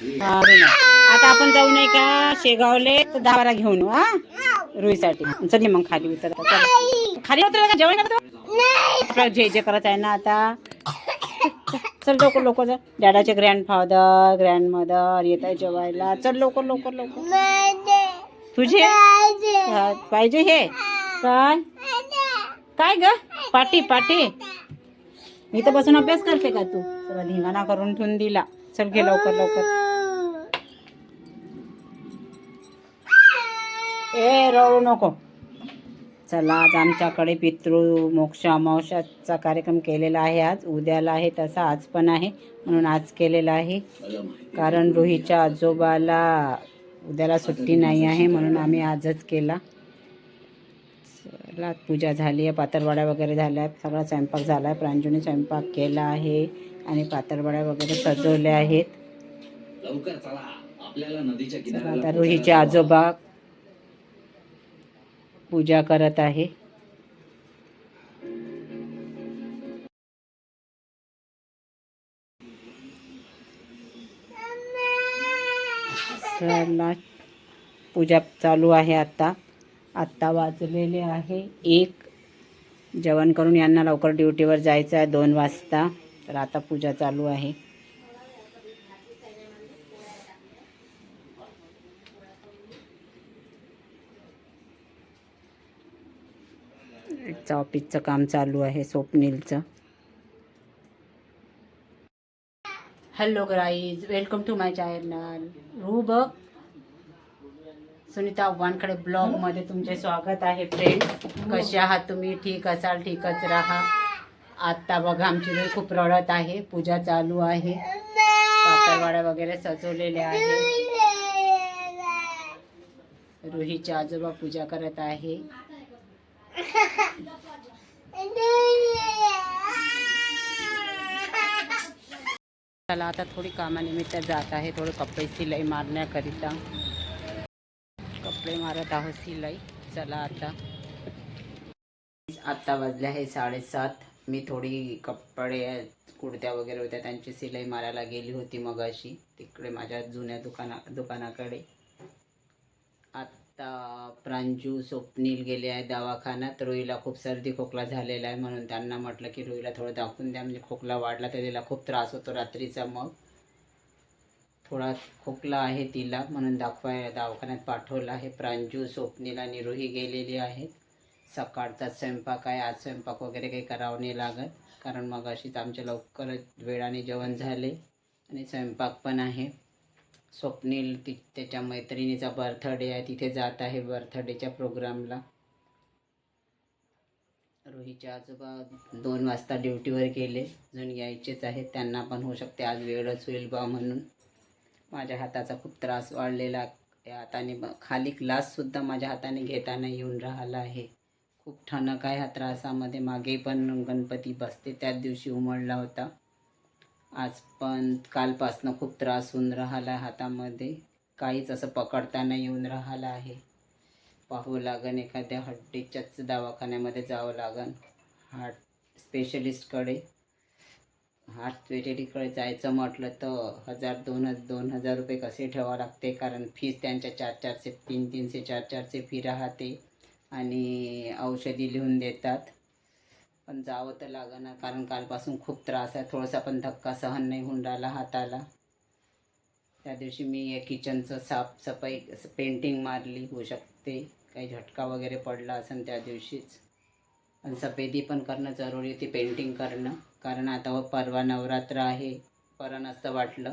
अरे आता आपण जाऊ नाही का शेगावले तर दहा बारा घेऊन हा? रुईसाठी. चल मग खाली उतर. चल. खाली उतर का? जेवण करतो जे जे करत आहे ना आता. चल लवकर लवकर जा. डॅडाचे ग्रँड मदर येत आहे जेवायला. चल लवकर लवकर लवकर. तुझे? पाहिजे हे? काय? काय ग? पाटी पाटी. मी तर बसून अभ्यास करते का तू? चला धिंगाणा करून ठेवून दिला. चल घे लवकर लवकर. ए रडू नको. चला आज आमच्याकडे पितृ मोक्ष अमावस्याचा कार्यक्रम केलेला आहे. आज उद्याला आहे तसा आज पण आहे म्हणून आज केलेला आहे. कारण रोहीच्या आजोबाला उद्याला सुट्टी नाही आहे म्हणून आम्ही आजच केला. चला पूजा झाली आहे पातळवड्या वगैरे झाल्या आहेत सगळा स्वयंपाक झाला आहे प्रांजूने स्वयंपाक केला आहे आणि पातळवड्या वगैरे सजवल्या आहेत. आता रोहीचे आजोबा पूजा करत आहे. चला पूजा चालू आहे आत्ता आत्ता वाजलेले आहे एक. जेवण करून यांना लवकर ड्युटीवर जायचं आहे दोन वाजता. तर आता पूजा चालू आहे. चं ऑफिसचं काम चालू आहे स्वप्नीलचं. Hello guys welcome to my channel रूबक बघ सुनीता वानखडे ब्लॉगमध्ये तुमचे स्वागत आहे फ्रेंड कसे आहात तुम्ही? ठीक असाल? ठीकच राहा. आत्ता बघा आमची वेळ खूप रडत आहे. पूजा चालू आहे. पातळवाड्या वगैरे सजवलेल्या आहे रुहीचे आजोबा पूजा करत आहे. चला आता थोडी कामानिमित्त जात आहे. थोडे कपडे सिलाई मारण्याकरिता. कपडे मारत आहोत शिलाई चला आता. आत्ता वाजले आहे साडेसात. मी थोडी कपडे कुर्त्या वगैरे होत्या. त्यांची सिलाई मारायला गेली होती मगाशी. तिकडे माझ्या जुन्या दुकाना दुकानाकडे. आता प्रांजू स्वप्नील गेले आहे दवाखान्यात. रोईला खूप सर्दी खोकला झालेला आहे म्हणून त्यांना म्हटलं की रोईला थोडं दाखवून द्या. म्हणजे खोकला वाढला तर तिला खूप त्रास होतो रात्रीचा मग. थोडा खोकला आहे तिला म्हणून दाखवाय दवाखान्यात पाठवलं आहे. प्रांजू स्वप्नील आणि रोही गेलेली आहेत. सकाळचा स्वयंपाक आहे. आज स्वयंपाक वगैरे काही करावं नाही लागत. कारण मग अशीच आमचे लवकरच वेळाने जेवण झाले आणि स्वयंपाक पण आहे. स्वप्नील ती त्याच्या मैत्रिणीचा बर्थडे आहे तिथे जात आहे बर्थडेच्या प्रोग्रामला रोहीचे आजोबा दोन वाजता ड्युटीवर गेले. अजून यायचेच आहेत त्यांना पण होऊ शकते आज वेळच होईल बा म्हणून. माझ्या हाताचा खूप त्रास वाढलेला. त्या हाताने ब- खाली ग्लाससुद्धा माझ्या हाताने घेताना येऊन राहिला आहे. खूप ठणक आहे ह्या त्रासामध्ये. मागे पण गणपती बसते त्याच दिवशी उमळला होता. आज पण कालपासनं खूप त्रास होऊन राहिला आहे हातामध्ये. काहीच असं पकडताना येऊन राहिलं आहे. पाहू लागन एखाद्या हड्डीच्याच दवाखान्यामध्ये जावं लागन. हार्ट स्पेशलिस्टकडे हार्ट स्पेशलिस्टकडे जायचं म्हटलं तर हजार दोन हजार दोन हजार रुपये कसे ठेवावं लागते? कारण फीस त्यांच्या चार चारशे तीन तीनशे चार चारशे फी राहते आणि औषधी लिहून देतात. पण जावं तर लागणार कारण कालपासून खूप त्रास आहे. थोडासा पण धक्का सहन नाही होऊन राहिला हाताला. त्या दिवशी मी या किचनचं साफसफाई पेंटिंग मारली होऊ शकते. काही झटका वगैरे पडला असेल त्या दिवशीच. आणि सफेदी पण करणं जरुरी होती पेंटिंग करणं. कारण आता व परवा नवरात्र आहे. बरं नसतं वाटलं.